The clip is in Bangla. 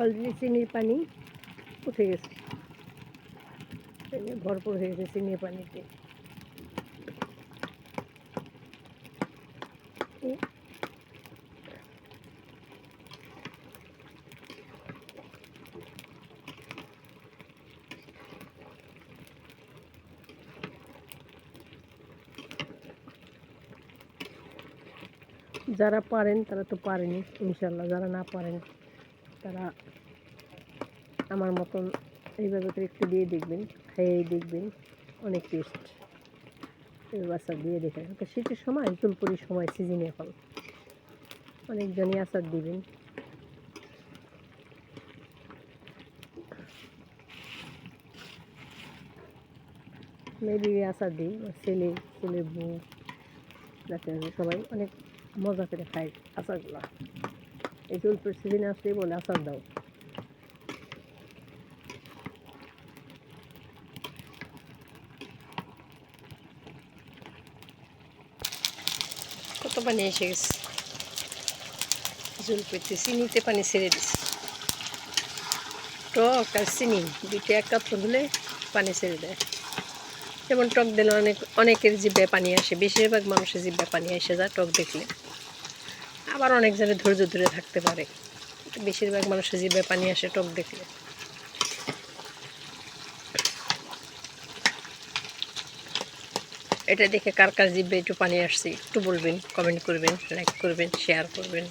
অলরেডি চিনির পানি উঠে গেছে। ভরপুর হয়ে গেছে চিনির পানিতে। যারা পারেন, তারা তো পারেনি, ইনশাল্লাহ। যারা না পারেন তারা আমার মতন এইভাবে করে একটু দিয়ে দেখবেন, খেয়ে দেখবেন, অনেক টেস্ট এইভাবে আচার দিয়ে দেখেন। তো শীতের সময় তুলপুরির সময় সিজনে এখন অনেকজনই আচার দিবেন। মেবি আচার দিই ছেলে, ছেলের বউ যাতে সবাই অনেক মজা করে খাই আচারগুলো। এই তুলপুর সিজনে বলে আচার দাও। কত পানি এসে গেছে? জল পেতে চিনিতে পানি ছেড়ে দিছে। টক আর চিনি, দুইটা এক কাপ হলে পানি ছেড়ে দেয়। যেমন টক দিলে অনেক অনেকের জিব্বে পানি আসে, বেশিরভাগ মানুষের জিব্বে পানি এসে যায় টক দেখলে। আবার অনেক জায়গায় ধৈর্য ধরে থাকতে পারে। বেশিরভাগ মানুষের জিব্বে পানি আসে, টক দেখলে। এটা দেখে কার কার জিব্বে একটু পানি আসছে, একটু বলবেন কমেন্ট করবেন লাইক করবেন শেয়ার করবেন।